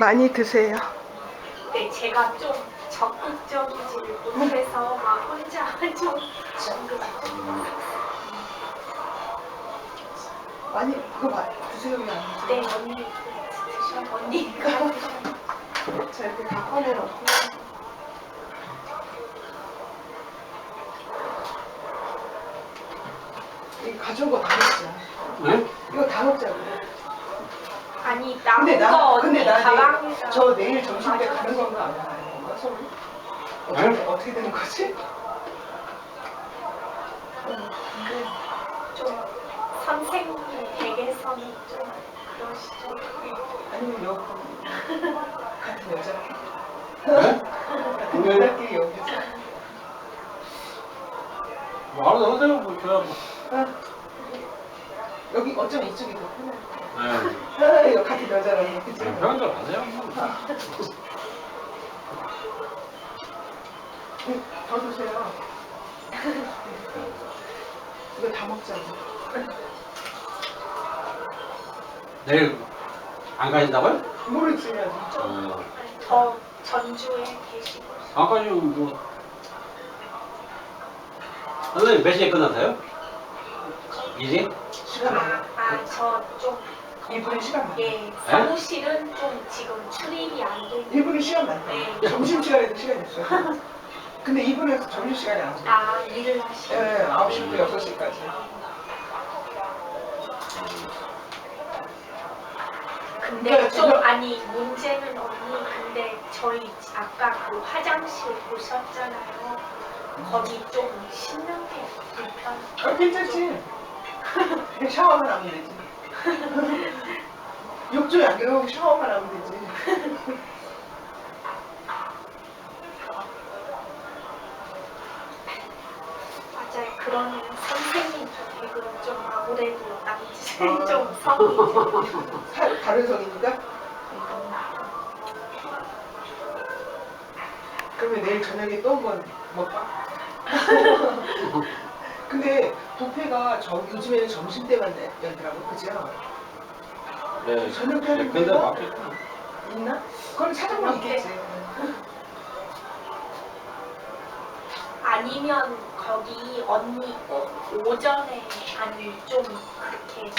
많이 드세요. 네, 제가 좀 적극적이지 못해서 막 혼자 좀. 많이 그거 봐 드세요 안 네, 언니. 언니가. 자 이렇게 다 꺼내놓고 이 가져온 거다 먹자. 네? 이거 다 먹자고. 아니 남은 근데 거나 근데 나 내일, 가방에다. 저 내일 점심 때. 가는 건가 안 가는 건가 서울? 어떻게, 네? 어떻게 되는 거지? 좀 선생님 댁에서는 좀 그러시죠. 아니면 여기 같은 여자 네? 네. 여자끼리 여기서 뭐 알아서 하세요. 뭐 제가 뭐. 아, 여기 어쩌면 이쪽이 더 편해. 네. 아, 이거 같은 여자라서 그치? 대로 가세요. 응, 더 드세요. 이거 다 먹자고. 내일 안 가신다고요? 모르지만 어. 더 전주에 계시고 아까 지금 뭐. 선생님 몇 시에 끝나세요? 일이? 시간 많아. 아저좀 이분이 시간 많아. 예, 사무실은 좀 지금 출입이 안 되는. 이분이 시간 많다. 네. 점심 시간에도 시간이 있어. 근데 이분은 점심 시간이 안 돼. 아 일을 하시는. 예, 9시부터 6시까지. 근데 네, 좀 제가- 아니 문제는 언니 근데 저희 아까 그 화장실 보셨잖아요. 거기 좀 씻는 게 불편. 아, 괜찮지? 그냥 샤워만 하면 되지. 욕조에 안 들어가고 샤워만 하면 되지. 맞아요. 그런 선생님 댁은 좀 아무래도 아. 좀 성이 사- 다른 성이니까? 그러면 내일 저녁에 또 한 번 먹까? 근데 뷔페가 저 요즘에는 점심 때만 열더라고, 그죠? 네. 네, 때는 근데 그거? 막 있나? 그건 찾아보면. 있겠지. 아니면 거기 언니 꼭 오전에 아니 좀 그렇게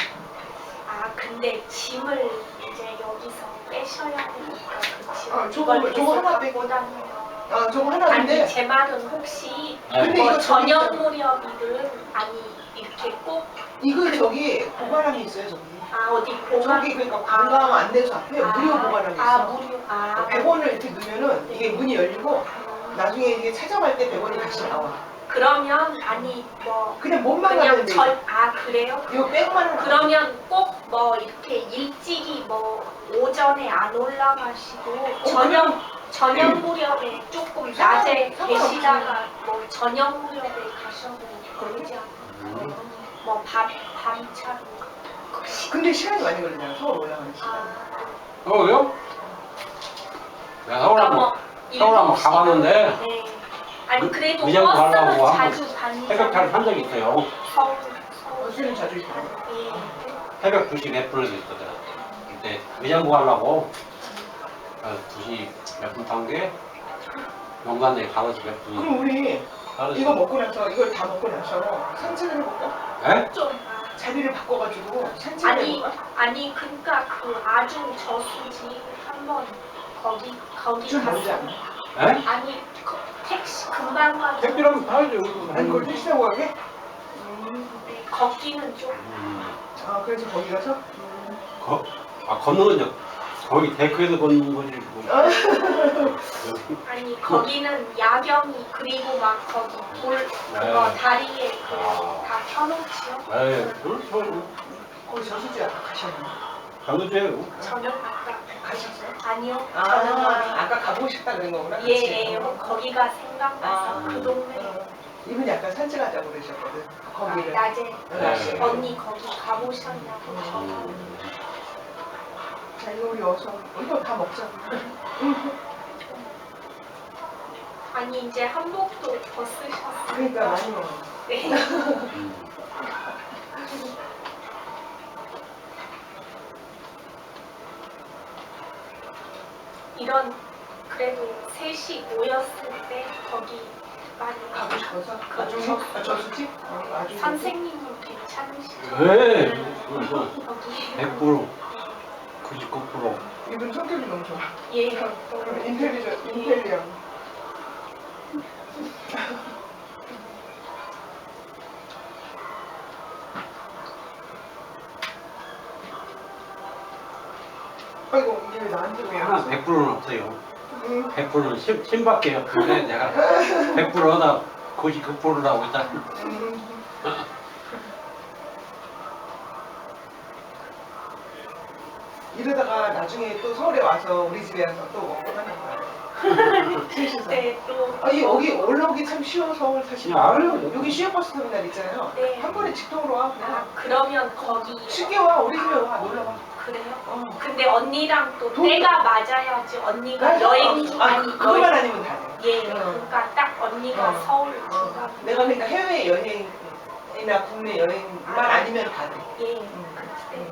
아 근데 짐을 이제 여기서 빼셔야 되니까 그치 아, 저거- 저거 하나 빼고. 다녀요. 아, 저거 하나 아니 인데 제 말은 혹시 네. 근데 뭐 이거 저녁 무렵이든 아니 이렇게 꼭아 이거 저기 보관함이 있어요, 저기. 어디 보관 저기 그러니까 관광 안내소 앞에 무료 보관함이 있어. 아 무료 아 100원을 이렇게 넣으면은 이게 문이 열리고 나중에 이게 찾아갈 때 100원이 다시 나와. 그러면 아니 뭐 그냥 몸만 가면 그냥 돼. 전아 그래요? 이거 빼고만 그러면 꼭 뭐 이렇게 일찍이 뭐 오전에 안 올라가시고 저녁 저녁 무렵에 조금 낮에 상관- 계시다가 뭐 저녁 무렵에 가셔도 그러지 않아요? 음. 뭐 밤 밤차로 근데 시간이 많이 걸리잖아, 서울 올라가는 시간. 아 어, 왜요? 내가 서울 한번 뭐 서울 한번. 가봤는데 네. 아니 그래도 의정 가려고 버스는 한번 자주 다니잖아요. 새벽차를 탄 적이 있어요. 서울 버스는 자주 있어. 예. 새벽 2시 몇 분에서 있거든. 그때 의정부 가려고 2시 몇 분 탄게 용관에 가로수 몇 분. 그럼 우리 가로수. 이거 먹고 나서 이걸 다 먹고 나서 산책을 해볼까? 에? 좀 자리를 바꿔가지고 산책을 아니 해볼까? 아니 그러니까 그 아주 저수지 한번 거기 거기 좀. 멀지 않아? 에? 아니 그 택시 금방 가서 택시라면 타야죠. 아니 그걸 택시 타고 가게? 네, 걷기는 좀 음. 아 그래서 거기 가서? 음. 거, 아, 걷는 건 이제 거기 데크에서 걷는 거지. 뭐. 아, 여기. 아니 거기는 야경이 그리고 막 거기 돌 그거 네. 다리에 아. 그다 켜놓지요. 에이, 그렇죠. 거기 저수지 아까 가셨나? 가로수예요. 저녁 갔다 가셨어요? 아니요 아, 저녁 아니 아까 가보고 싶다 그런 거구나? 예, 같이. 예, 뭐 거기가 생각나서 아. 그 동네 어, 이분 약간 산책하자고 그러셨거든. 거기를. 낮에 네. 언니 거기 가보셨냐고 음. 자 이거 우리 어서 이거 다 먹자. 아니 이제 한복도 벗으셨어요. 그러니까 많이 먹어. 네. 음. 이런 그래도 셋이 모였을 때 거기 많이 가고 싶어서 그 아주 저- 아, 저수지? 어, 아주 선생님은 괜찮으시죠? 네. 거기 100% 99% 이분 성격이 너무 좋아. 예 인텔리전 인텔리언. 아이고 이게 왜 나한테 하나 오지? 100%는 없어요. 응. 100%는 10, 10밖에 없는데 내가 100%나 99%라고 일단 음. 이러다가 나중에 또 서울에 와서 우리 집에 와서 또 먹고 하는 거야. 셋이서. 네, 또 아, 이 여기 올라오기 참 쉬워 서울 사실. 야, 알아요. 여기 시외버스 터미널 있잖아요. 네. 한 번에 직통으로 와. 아, 그냥. 그러면 거기 쉽게 와. 우리 집에 와. 놀러 와. 그래요? 어. 근데 언니랑 또 돈- 때가 맞아야지 언니가 나 여행이 아, 아니 그거만 여행 아니면 다 돼. 예 어. 그러니까 딱 언니가 어. 서울 어. 중간 내가 그러니까 해외 여행이나 국내 여행만 아. 아니면 다 돼. 예 음. 그때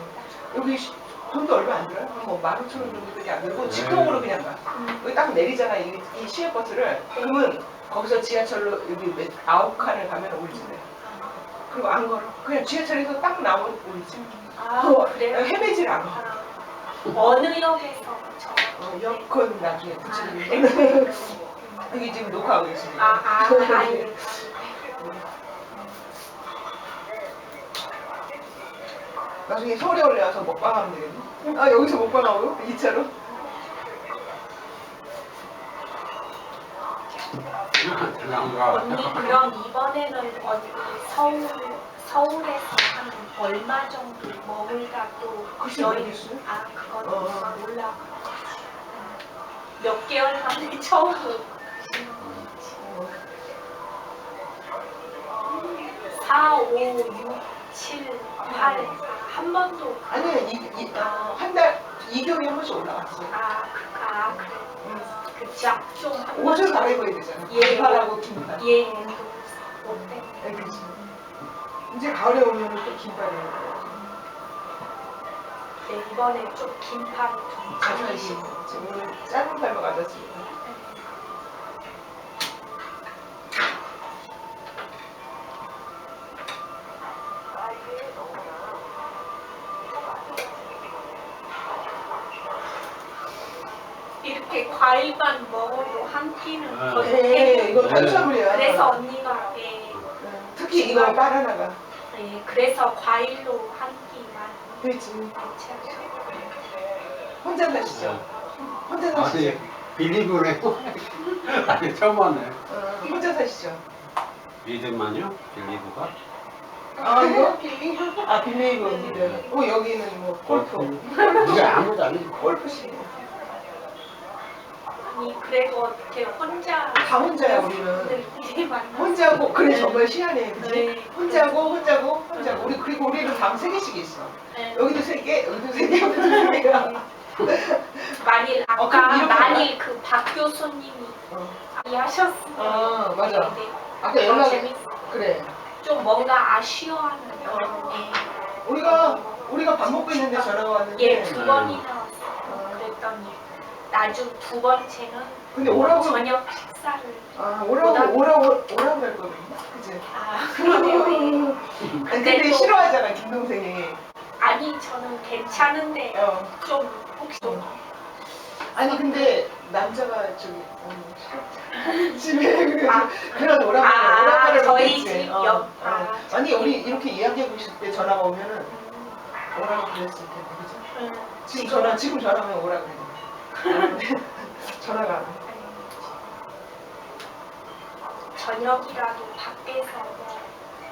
여기 시- 돈도 얼마 안 들어요? 한뭐 15,000원 정도밖에 안 들고 네. 직통으로 그냥 가. 음, 여기 딱 내리잖아 이, 이 시외 버스를 그러면 거기서 지하철로 여기 몇- 아홉 칸을 가면 우리 집에 그리고 안 걸어 그냥 지하철에서 딱 나오면 우리 집아 어, 그래요? 헤매질 않아 아, 어느 역에서 저 어, 여권 나중에 아, 붙이는 네. 여기 지금 녹화하고 있습니다 아, 아, 아니. 나중에 서울에 올라와서 먹방하면 되겠네. 아 여기서 먹방하고? 2차로? 그냥가? 언니 그럼 이번에는 언니 서울 서울에서 한 얼마 정도 머물다 또 글쎄 여행? 모르겠어요? 아 그거는 어. 몰라 몇 개월 만에 처음으로 가시는 건지? 어, 4, 5, 6, 7, 8. 한 번도. 아니 이, 이, 어, 한달 2개월에 한 번씩 올라왔어 아, 그, 아, 그래. 응. 그 짝좀 한 옷을. 갈아입어야 되잖아 예. 반팔하고 긴팔 예. 어때? 네, 그렇지. 이제 가을에 오면 또 긴팔이에요. 네, 이번에 좀 긴팔 좀 자주. 지금 오늘 짧은 팔로 가졌지. 한 끼는 아. 거의 네, 해. 이거 네. 탄수화물이야. 그래서 언니가 예, 응. 특히 이거 바나나가. 예, 그래서 과일로 한 끼만 그렇지. 대체하셔. 혼자 사시죠? 혼자 아니 사시죠? 빌리브래 아니 처음 왔네 어, 혼자 사시죠? 믿음만요? 빌리브가? 아, 이거? 아, 빌레이브 언니들. 어, 여기는 뭐 골프. 이게 아무도 안 해. 골프시. 아 니 그래도 어떻게 혼자 다 혼자야, 우리는. 네, 이제 만나. 혼자고, 그래, 정말 희한해. 그지? 네. 혼자고, 혼자고, 혼자고. 우리, 그리고 우리는 방 세 개씩 있어. 네. 여기도 세 개, 여기도 세 개, 여기도 세 개야. 만일 어, 아까 그럼 이렇게 만일 그 박 교수님이 어. 이해하셨으면 아, 맞아. 네, 아까 더 연락이 재밌. 그래. 좀 뭔가 아쉬워하는 어. 그런 예. 우리가 우리가 밥 먹고 있는데 전화가 왔는데. 예, 두 네. 번이나 왔어요. 그랬더니 나중 두 번째는 근데 오라고 저녁 식사를 아 오라고 오라고 오라고 할 거거든요. 그지? 아 그러네요. 아니 근데 근데 또- 싫어하잖아 김 동생이. 아니 저는 괜찮은데 어. 좀 혹시 좀 아니 근데 남자가 저기 어, 집에 그래서 아, 그런 오라고 아, 오라고를 저희 먹겠지. 집 어, 옆- 어. 아, 아니 우리 이렇게 이야기하고 있을 때 전화가 오면은 음, 오라고 그랬을 텐데 그지? 음, 지금 전화 지금 전화하면 오라고. 전화가 안 돼. 저녁이라도 밖에서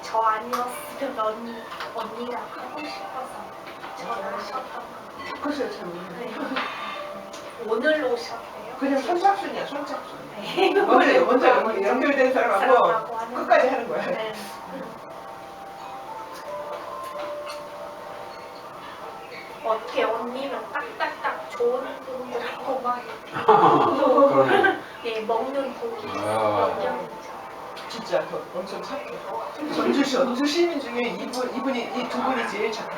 저 아니었으면 언니 언니랑 하고 싶어서 전화 하셨던 거. 글쎄요 잘 모르겠네. 네. 오늘 오셨대요. 그냥 선착순이야 선착순. 네. 먼저 먼저 연결- 연결된 사람하고 사람하고 하는 끝까지 하는 거야. 네. 어떻게 언니는 딱딱딱 좋은 분들하고 막 그러네 네, 먹는 분이 아. 진짜 더 엄청 착해. 전주 시 전주 시민 중에 이분 이분이 이 두 분이 제일 착해.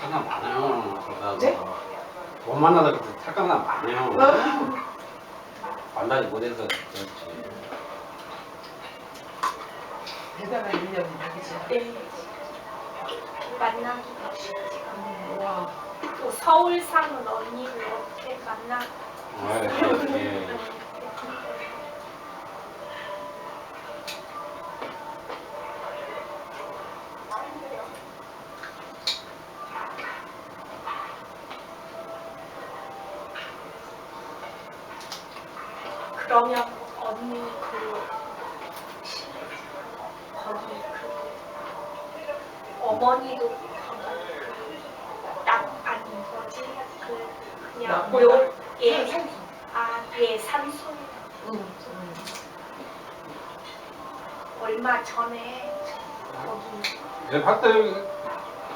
착각나 많아요. 그러다 네? 못 만나다 그때 착각나 많아요. 어. 만나지 못해서 그렇지. 대단한 인연이다, 그치? 네. 만나기가 쉽지 않아요. 와. 또 서울 사는 언니를 어떻게 만나? 아, 예. 그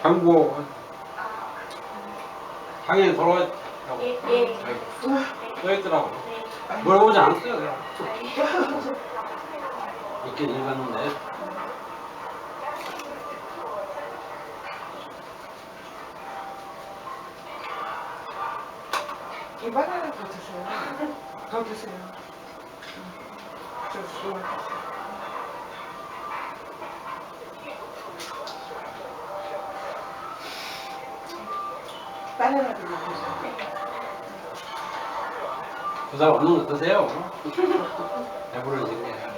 아, 당연히 돌아왔다고 예, 예. 네, 써있더라고. 네. 물어보지 않았어요. 그냥. 네. 있긴 읽었는데. 이 바나나 더 드세요. 더 드세요. 응. 저 수고 바나나도 드세요. 그 사람 없는 거 드세요. 배부르지. 어,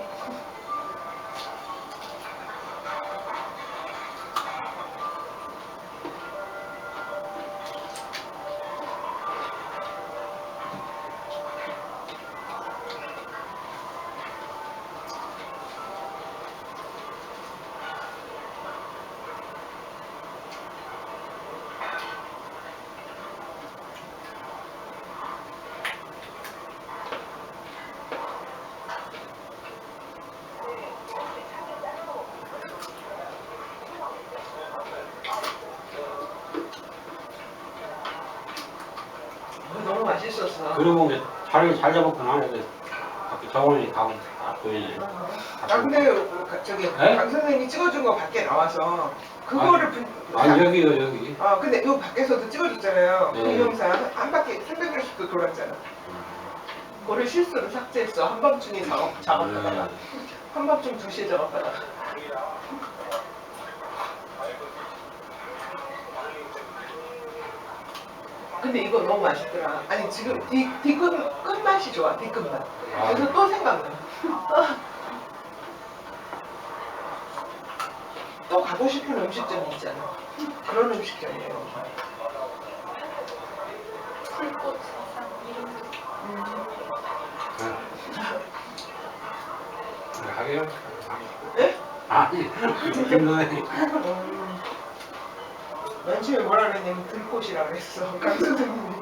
그리고 이제 자리를 잘 잡았구나. 그래서 밖에 정원이 가고 딱 보이네. 아 근데 그, 저기 네? 강 선생님이 찍어준 거 밖에 나와서 그거를 분, 아니 여기요 여기. 어 근데 요 밖에서도 찍어줬잖아요. 네. 동영상 한, 한 바퀴 300개씩도 돌았잖아. 그거를 실수로 삭제했어. 한밤중에 작업 작업하다가 네. 한밤중 2시에 작업하다가. 근데 이거 너무 맛있더라. 아니 지금 뒤 뒤끝 끝맛이 좋아. 뒤끝맛. 아. 그래서 또 생각나. 또 가고 싶은 음식점이 있잖아. 그런 음식점이에요. 풀꽃 세상 이름도 네, 하게요. 네? 아니 김선생 음, 맨 처음에 뭐라 그랬냐면 들꽃이라 그랬어. 강 선생님이.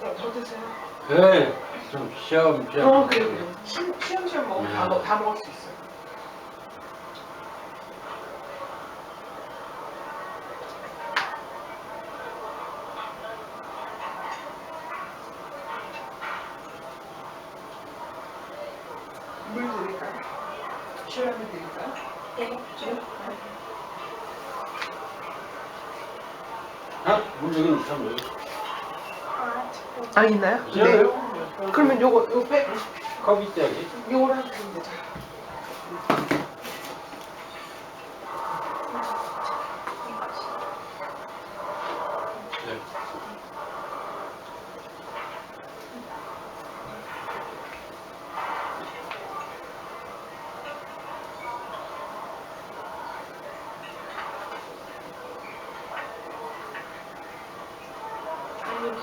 어, 더 드세요. 네, 좀 시험 시험. 어, 그래, 그래. 시- 시험시험 먹으면 다, 먹, 다 먹을 수 있어. 물 드릴까요? 시원하면 드릴까요? 네. 아, 물 여기 있어 물. 아, 있나요? 있어요? 그러면 요거, 요거 빼, 컵 있대 여기. 요거를 하면 되죠. 네.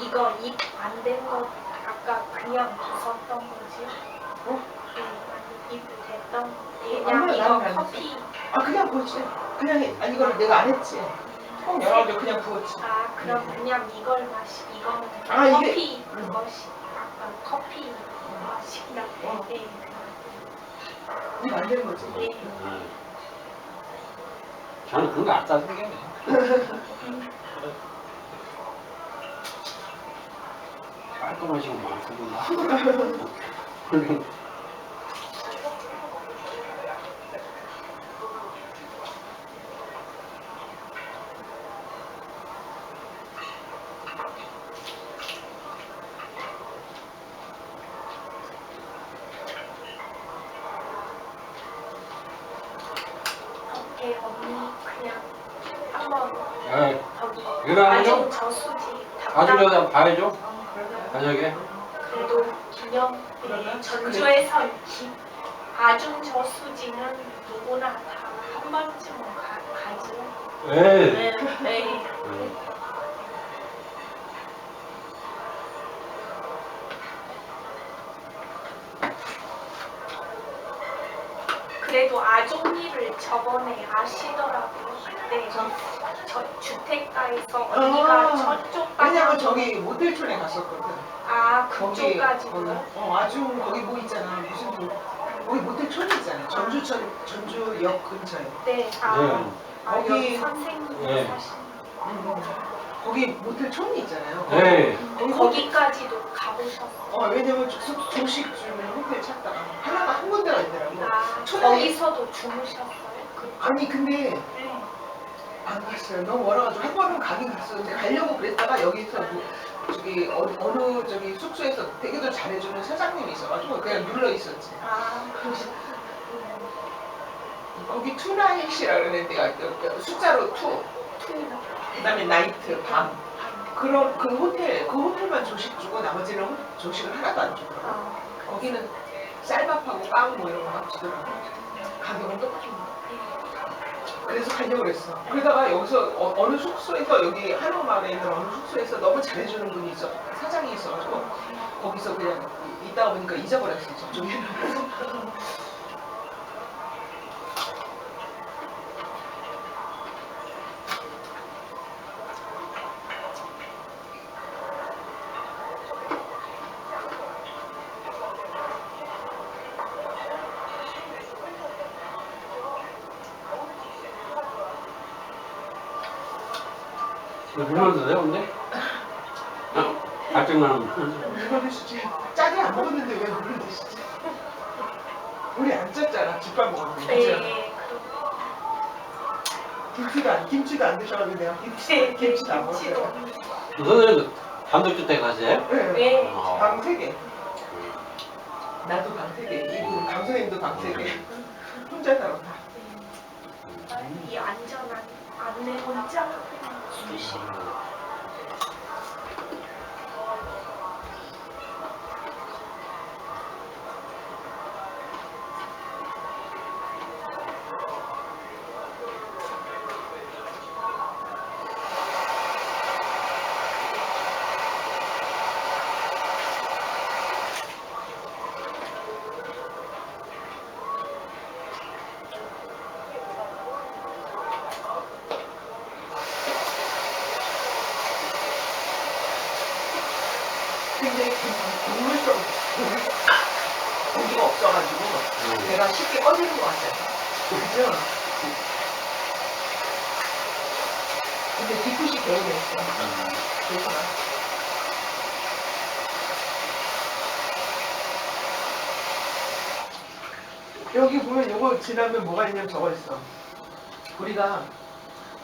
이거 입 안 된 거 아까 그냥 부었던 거지? 어? 네, 아니, 입 됐던 아무나 그냥 이거 나는 안 커피 아 그냥 부었지. 그냥 해. 아니 이걸 내가 안 했지. 통 열어가지고 그냥 부었지. 아 그럼 그냥 이걸 마시 이거는 아, 이게- 커피 음. 그것이 아까 커피 마신다 어. 네, 이거 안 되는 거지. 네. 음. 저는 그런 거안 짜증게 깔끔하시고 많구나 언니 그냥 한번 예, 저기 일어나죠? 아주 어, 그러면 저녁에. 그래도 기념? 네, 전주에서 기, 아중 저수지는 누구나 다 한 번쯤은 가, 가죠. 예. 네. 네. 그래도 아종리를 저번에 아시더라고요. 그때 저- 저 주택가에서 언니가 아, 저쪽 왜냐면 저기 모텔촌에 갔었거든. 아 거기 그쪽까지 거기, 어 아주 거기 뭐 있잖아 무슨 뭐 거기 모텔촌이 있잖아. 전주천 전주역 근처에. 네. 아, 네. 아 거기- 선생님이 네. 사시는 음, 거기 모텔촌이 있잖아요. 네. 거기 거기까지도 가보셨어요. 어 왜냐면 조- 조식 주는 호텔 찾다가 하나가 한 군데가 있더라고. 거기서도 주무셨어요? 그, 아니 근데 네. 안 갔어요. 너무 멀어가지고 한 번은 가긴 갔었는데 가려고 그랬다가 여기서 뭐 저기 어, 어느 저기 숙소에서 되게도 잘해주는 사장님이 있어가지고 그냥 눌러 있었지. 아 그래서 거기 투나잇이라 그러는 데가 있더라고요. 숫자로 투. 투. 그다음에 나이트 밤. 그런 그 호텔 그 호텔만 조식 주고 나머지는 호- 조식을 하나도 안 주더라고. 아, 거기는 쌀밥하고 빵뭐 이런 거막 주더라고. 가격은 똑같은 거. 그래서 가려고 그랬어. 그러다가 여기서 어, 느 숙소에서 여기 한옥마을에 있는 어느 숙소에서 너무 잘해주는 분이 있어. 사장이 있어가지고 거기서 그냥 이- 있다가 보니까 잊어버렸어. 저쪽에. 물만 드세요, 근데? 어? 갈증나는 물. 물을 드시지. 짜게 안 먹었는데 왜 물을 드시지? 우리 안 짰잖아. 집밥 먹었는데. 그죠? 네. 김치도 안, 김치도 안 드셔가지고 내가 김치, 네. 김치도 안 김치도. 먹었어요. 선생님 단독주택 가세요? 네. 네. 어. 방세 개. 나도 방세 개. 이분 강선생님도 방세 개. 혼자 살아. 이 안전한 안내 문자 수시. 근데 그 국물성 고기가 없어가지고 음. 내가 쉽게 꺼지는 것 같아요. 그죠? 근데 뒤끝이 개운했어. 좋구나. 여기 보면 요거 지나면 뭐가 있냐면 저거 있어. 우리가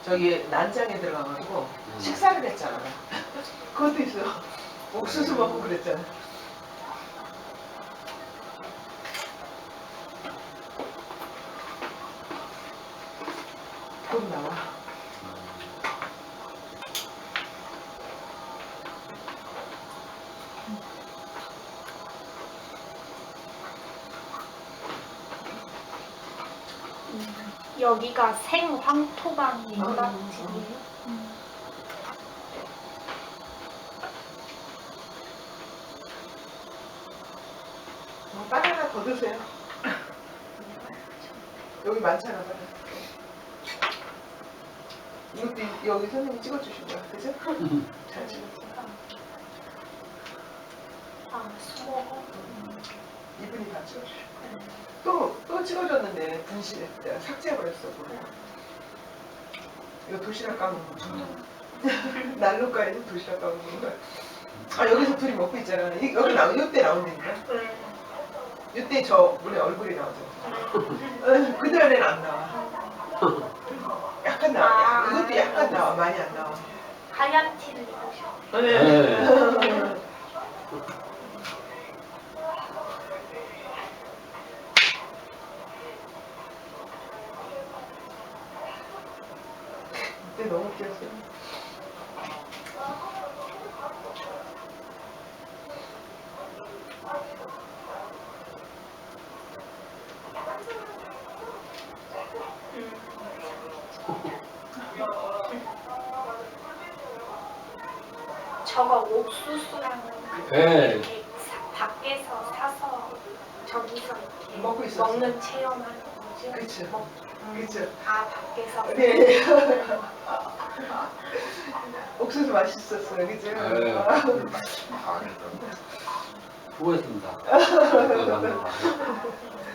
저기 난장에 들어가가지고 식사를 했잖아. 그것도 있어. 옥수수 먹고 그랬잖아. 곧 나와. 여기가 생황토방 음, 민박집이에요. 더 드세요. 여기 많잖아. 이것도 이- 여기 선생님 찍어주신 거야, 그죠? 잘 찍었어. 아, 수고. 이분이 다 찍어주신 거야. 또, 또 찍어줬는데, 분실, 내가 삭제해버렸어, 그거. 이거 도시락 까먹은 거. 난로가에서 도시락 까먹은 거야. 아, 여기서 둘이 먹고 있잖아. 이- 여기 나오, 이때 나온다니까. 네. 이때 저, 우리 얼굴이 나오잖아. 어, 그 다음에는 안 나와. 약간 나와. 야, 이것도 약간 나와. 많이 안 나와. 티를 입으셔. 네. 그때 너무 웃겼어. 저거 옥수수랑 네. 이렇게 사- 밖에서 사서 저기서 이렇게 먹고 있었어. 먹는 체험하는 거죠. 그쵸. 먹- 그쵸. 아 밖에서. 네. 옥수수 맛있었어요. 그죠? 네. 아, 수고했습니다. 감사합니다.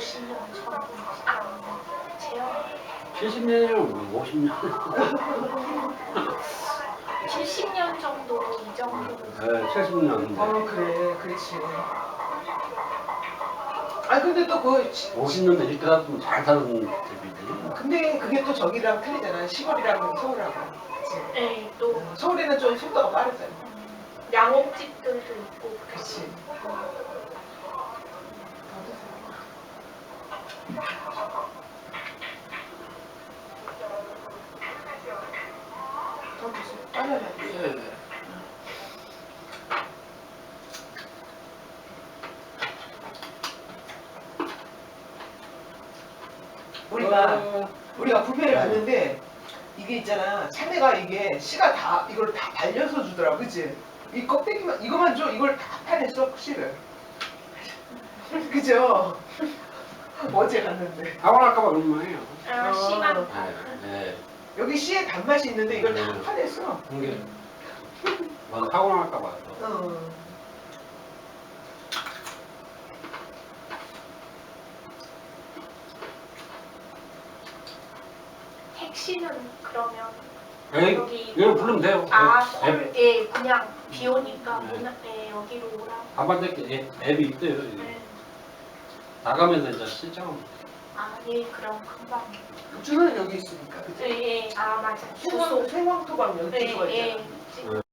50년 전 아, 체험 70년이면 50년. 70년 정도 이 정도 네, 70년. 어, 그래. 그렇지. 아, 근데 또 그, 50년대 이렇게 살았으면 잘 사는 집이지. 근데 그게 또 저기랑 틀리잖아. 시골이랑 서울하고. 그치? 네, 또 서울에는 좀 속도가 빠르잖아. 음, 양옥집들도 있고 그치. 우리가 어, 우리가 뷔페를 네. 갔는데 이게 있잖아 참외가 이게 씨가 다 이걸 다 발려서 주더라 그치? 이 껍데기만 이거만 줘 이걸 다 파냈어 씨를 그죠? 어제 갔는데 사과할까봐 얼마예요? 아, 어. 심한 네. 네. 여기 씨에 단맛이 있는데 이걸 다 네. 파냈어 이게 뭐 사과할까봐. 어. 택시는 그러면 에이, 여기 이거 부르면 돼요. 아, 앱, 콜, 예, 그냥 비 오니까 네. 오나, 예, 여기로. 아반떼 앱, 앱이 있대요. 이게. 네. 나가면서 이제 신청. 아, 예, 그럼 금방. 주소는 여기 있으니까 그치? 예, 예, 아, 맞아. 생황, 주소. 생황토방 여기 예, 주소가 예. 있잖아 지금